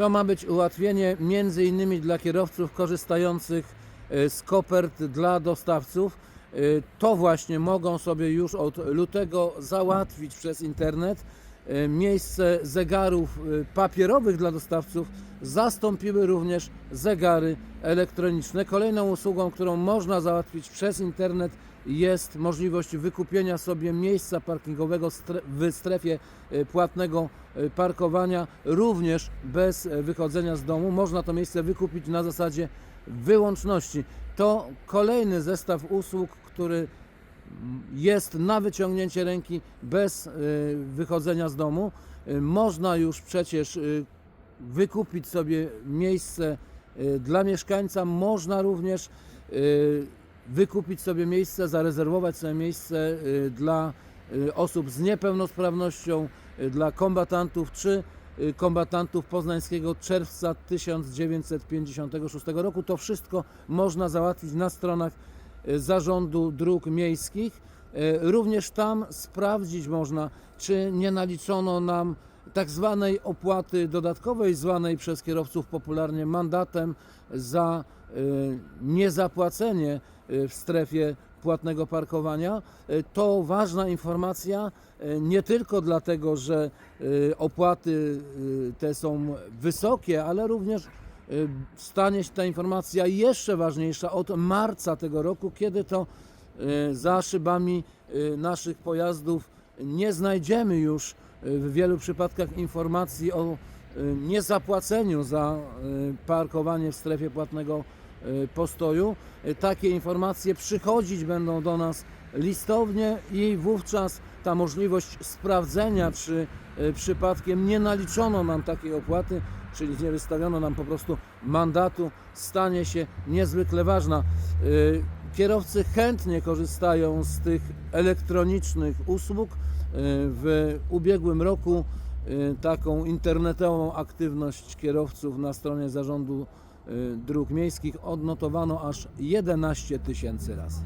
To ma być ułatwienie między innymi dla kierowców korzystających e, z kopert dla dostawców. E, To właśnie mogą sobie już od lutego załatwić przez internet. E, Miejsce zegarów e, papierowych dla dostawców zastąpiły również zegary elektroniczne. Kolejną usługą, którą można załatwić przez internet jest możliwość wykupienia sobie miejsca parkingowego w strefie e, płatnego parkowania również bez wychodzenia z domu. Można to miejsce wykupić na zasadzie wyłączności. To kolejny zestaw usług, który jest na wyciągnięcie ręki bez y, wychodzenia z domu. Y, Można już przecież y, wykupić sobie miejsce dla mieszkańca, można również wykupić sobie miejsce, zarezerwować sobie miejsce dla osób z niepełnosprawnością, dla kombatantów czy kombatantów poznańskiego czerwca 1956 roku. To wszystko można załatwić na stronach Zarządu Dróg Miejskich. E, Również tam sprawdzić można, czy nie naliczono nam tak zwanej opłaty dodatkowej, zwanej przez kierowców popularnie mandatem za e, niezapłacenie e, w strefie płatnego parkowania. E, To ważna informacja e, nie tylko dlatego, że e, opłaty e, te są wysokie, ale również stanie się ta informacja jeszcze ważniejsza od marca tego roku, kiedy to y, za szybami y, naszych pojazdów nie znajdziemy już y, w wielu przypadkach informacji o y, niezapłaceniu za y, parkowanie w strefie płatnego y, postoju. Y, Takie informacje przychodzić będą do nas listownie i wówczas ta możliwość sprawdzenia, czy y, przypadkiem nie naliczono nam takiej opłaty, czyli nie wystawiono nam po prostu mandatu, stanie się niezwykle ważna. Y, Kierowcy chętnie korzystają z tych elektronicznych usług. Y, W ubiegłym roku y, taką internetową aktywność kierowców na stronie Zarządu Dróg Miejskich odnotowano aż 11 tysięcy razy.